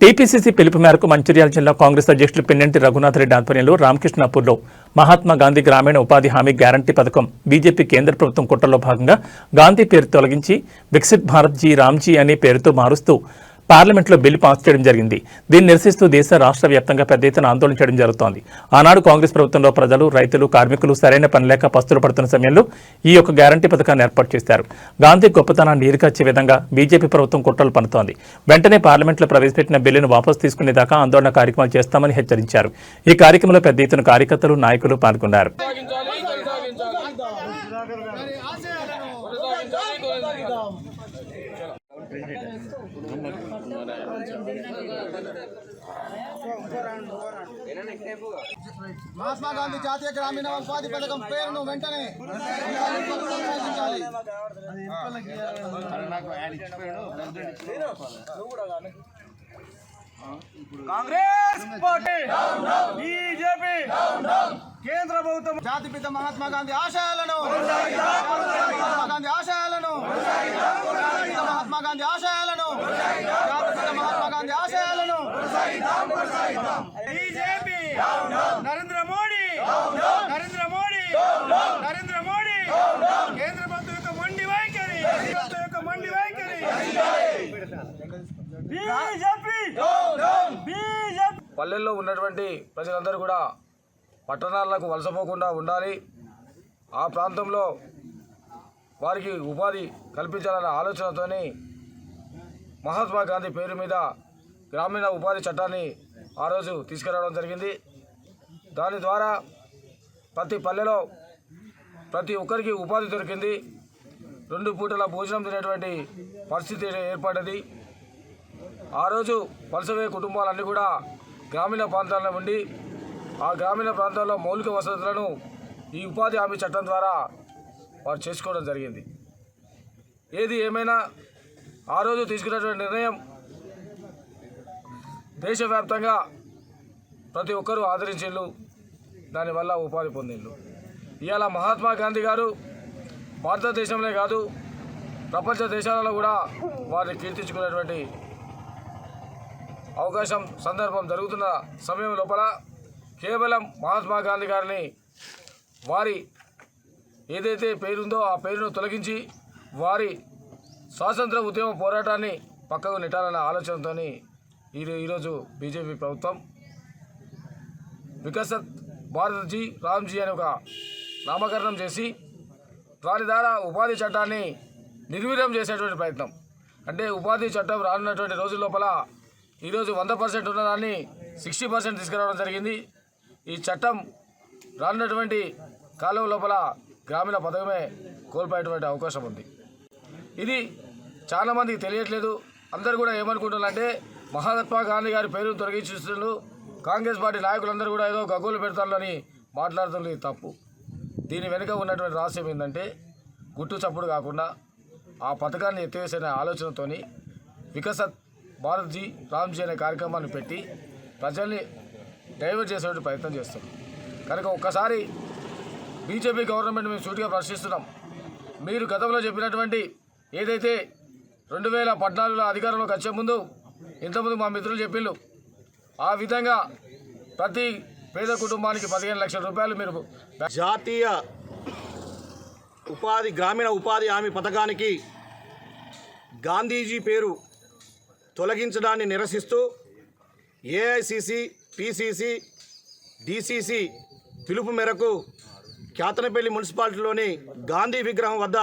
TPCC పిలుపు మేరకు మంచిర్యాల జిల్లా కాంగ్రెస్ అధ్యక్షులు పిన్నెంటి రఘునాథ్ రెడ్డి ఆధ్వర్యంలో రామకృష్ణాపూర్లో మహాత్మా గాంధీ గ్రామీణ ఉపాధి హామీ గ్యారంటీ పథకం బీజేపీ కేంద్ర ప్రభుత్వం కుట్రలో భాగంగా గాంధీ పేరు తొలగించి వికసిత్ భారత్ జీ రామ్జీ అనే పేరుతో మారుస్తూ పార్లమెంట్లో బిల్లు పాస్ చేయడం జరిగింది. దీన్ని నిరసిస్తూ దేశ రాష్ట్ర వ్యాప్తంగా పెద్ద ఎత్తున ఆందోళన చేయడం జరుగుతోంది. ఆనాడు కాంగ్రెస్ ప్రభుత్వంలో ప్రజలు రైతులు కార్మికులు సరైన పని లేక పస్తులు పడుతున్న సమయంలో ఈ యొక్క గ్యారంటీ పథకాన్ని ఏర్పాటు చేశారు. గాంధీ గొప్పతనాన్ని నీరుకచ్చే విధంగా బీజేపీ ప్రభుత్వం కుట్రలు పనుతోంది వెంటనే పార్లమెంట్లో ప్రవేశపెట్టిన బిల్లును వాపసు తీసుకునేదాకా ఆందోళన కార్యక్రమాలు చేస్తామని హెచ్చరించారు. ఈ కార్యక్రమంలో పెద్ద ఎత్తున కార్యకర్తలు నాయకులు పాల్గొన్నారు. మహాత్మా గాంధీ జాతీయ గ్రామీణ ఉపాధి పథకం పేరును వెంటనే. కాంగ్రెస్ పార్టీ బీజేపీ కేంద్ర ప్రభుత్వం జాతిపిత మహాత్మా గాంధీ ఆశయాలను మహాత్మా గాంధీ ఆశయాలను గాంధీ ఆశయాలను. మహాత్మా గాంధీ ఆశయాలను. బీజేపీ నరేంద్ర మోడీ నరేంద్ర మోడీ నరేంద్ర మోడీ కేంద్ర ప్రభుత్వం యొక్క మొండి వైఖరి యొక్క మొండి వైఖరి. BJP BJP. పల్లెల్లో ఉన్నటువంటి ప్రజలందరూ కూడా పట్టణాలకు వలసపోకుండా ఉండాలి. ఆ ప్రాంతంలో వారికి ఉపాధి కల్పించాలనే ఆలోచనతోనే మహాత్మా గాంధీ పేరు మీద గ్రామీణ ఉపాధి చట్టాన్ని ఆ రోజు తీసుకురావడం జరిగింది. దాని ద్వారా ప్రతి పల్లెలో ప్రతి ఒక్కరికి ఉపాధి దొరికింది. రెండు పూటల భోజనం తినేటువంటి పరిస్థితి ఏర్పడ్డది. ఆ రోజు వలసవే కుటుంబాలన్నీ కూడా గ్రామీణ ప్రాంతాల్లో ఉండి ఆ గ్రామీణ ప్రాంతాల్లో మౌలిక వసతులను ఈ ఉపాధి హామీ చట్టం ద్వారా వారు చేసుకోవడం జరిగింది. ఏది ఏమైనా ఆ రోజు తీసుకున్నటువంటి నిర్ణయం దేశవ్యాప్తంగా ప్రతి ఒక్కరూ ఆదరించిండ్రు దానివల్ల ఉపాధి పొందిళ్ళు. ఇవాళ మహాత్మా గాంధీ గారు భారతదేశంలో కాదు ప్రపంచ దేశాలలో కూడా వారిని కీర్తించుకునేటువంటి అవకాశం సందర్భం జరుగుతున్న సమయం లోపల కేవలం మహాత్మా గాంధీ గారిని వారి ఏదైతే పేరుందో ఆ పేరును తొలగించి వారి స్వాతంత్ర ఉద్యమ పోరాటాన్ని పక్కకు నెట్టాలన్న ఆలోచనతో ఈ ఈరోజు బీజేపీ ప్రభుత్వం వికసత్ భారత్జీ రామ్జీ అనే ఒక నామకరణం చేసి వారి ద్వారా ఉపాధి చట్టాన్ని నిర్వీర్యం చేసేటువంటి ప్రయత్నం. అంటే ఉపాధి చట్టం రానున్నటువంటి రోజుల లోపల ఈరోజు వంద పర్సెంట్ ఉన్నదాన్ని సిక్స్టీ పర్సెంట్ తీసుకురావడం జరిగింది. ఈ చట్టం రానున్నటువంటి కాలం లోపల గ్రామీణ పథకమే కోల్పోయేటువంటి అవకాశం ఉంది. ఇది చాలామందికి తెలియట్లేదు. అందరు కూడా ఏమనుకుంటున్నారంటే మహాత్మా గాంధీ గారి పేరును తొలగించుతున్నారు కాంగ్రెస్ పార్టీ నాయకులందరూ కూడా ఏదో గగ్గోలు పెడతారని మాట్లాడుతున్నది తప్పు. దీని వెనుక ఉన్నటువంటి రహస్యం ఏంటంటే గుట్టు చప్పుడు కాకుండా ఆ పథకాన్ని ఎత్తివేసిన ఆలోచనతోని వికసత్ భారత్జీ రామ్జీ అనే కార్యక్రమాన్ని పెట్టి ప్రజల్ని డైవర్ట్ చేసేటువంటి ప్రయత్నం చేస్తాం కనుక ఒక్కసారి బీజేపీ గవర్నమెంట్ మేము సూటిగా ప్రశ్నిస్తున్నాం. మీరు గతంలో చెప్పినటువంటి ఏదైతే రెండు వేల పద్నాలుగులో అధికారంలోకి వచ్చే ముందు ఇంతకుముందు మా మిత్రులు చెప్పిళ్ళు ఆ విధంగా ప్రతి పేద కుటుంబానికి పదిహేను లక్షల రూపాయలు మీరు జాతీయ ఉపాధి గ్రామీణ ఉపాధి హామీ పథకానికి గాంధీజీ పేరు తొలగించడాన్ని నిరసిస్తూ ఏఐసిసి పిసిసి డిసిసి పిలుపు మేరకు కేతనపల్లి మున్సిపాలిటీలోని గాంధీ విగ్రహం వద్ద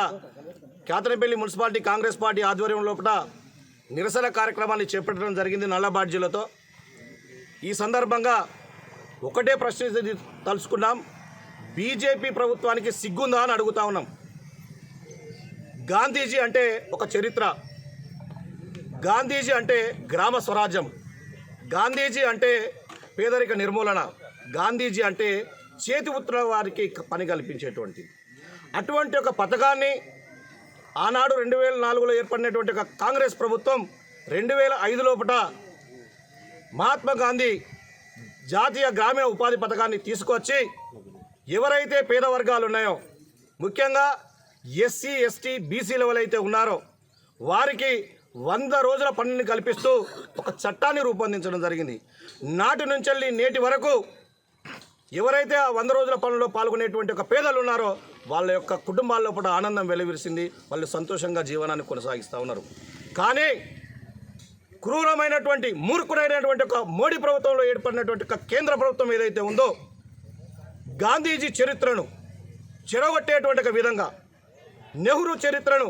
కేతనపల్లి మున్సిపాలిటీ కాంగ్రెస్ పార్టీ ఆధ్వర్యం లోపల నిరసన కార్యక్రమాన్ని చేపట్టడం జరిగింది నల్ల బాడ్జీలతో ఈ సందర్భంగా ఒకటే ప్రశ్న తలుచుకున్నాం. బీజేపీ ప్రభుత్వానికి సిగ్గుందా అని అడుగుతా ఉన్నాం. గాంధీజీ అంటే ఒక చరిత్ర. గాంధీజీ అంటే గ్రామ స్వరాజ్యం. గాంధీజీ అంటే పేదరిక నిర్మూలన. గాంధీజీ అంటే చేతి ఉత్తర వారికి పని కల్పించేటువంటి అటువంటి ఒక పథకాన్ని ఆనాడు రెండు వేల నాలుగులో ఏర్పడినటువంటి ఒక కాంగ్రెస్ ప్రభుత్వం రెండు వేల ఐదు లోపల మహాత్మా గాంధీ జాతీయ గ్రామీణ ఉపాధి పథకాన్ని తీసుకొచ్చి ఎవరైతే పేద వర్గాలు ఉన్నాయో ముఖ్యంగా ఎస్సీ ఎస్టీ బీసీ లెవెల్ అయితే ఉన్నారో వారికి వంద రోజుల పనిని కల్పిస్తూ ఒక చట్టాన్ని రూపొందించడం జరిగింది. నాటి నుంచి నేటి వరకు ఎవరైతే ఆ వంద రోజుల పనుల్లో పాల్గొనేటువంటి ఒక పేదలు ఉన్నారో వాళ్ళ యొక్క కుటుంబాల్లో కూడా ఆనందం వెలువరిసింది వాళ్ళు సంతోషంగా జీవనాన్ని కొనసాగిస్తూ ఉన్నారు. కానీ క్రూరమైనటువంటి మూర్ఖుడైనటువంటి ఒక మోడీ ప్రభుత్వంలో ఏర్పడినటువంటి ఒక కేంద్ర ప్రభుత్వం ఏదైతే ఉందో గాంధీజీ చరిత్రను చెరగొట్టేటువంటి ఒక విధంగా నెహ్రూ చరిత్రను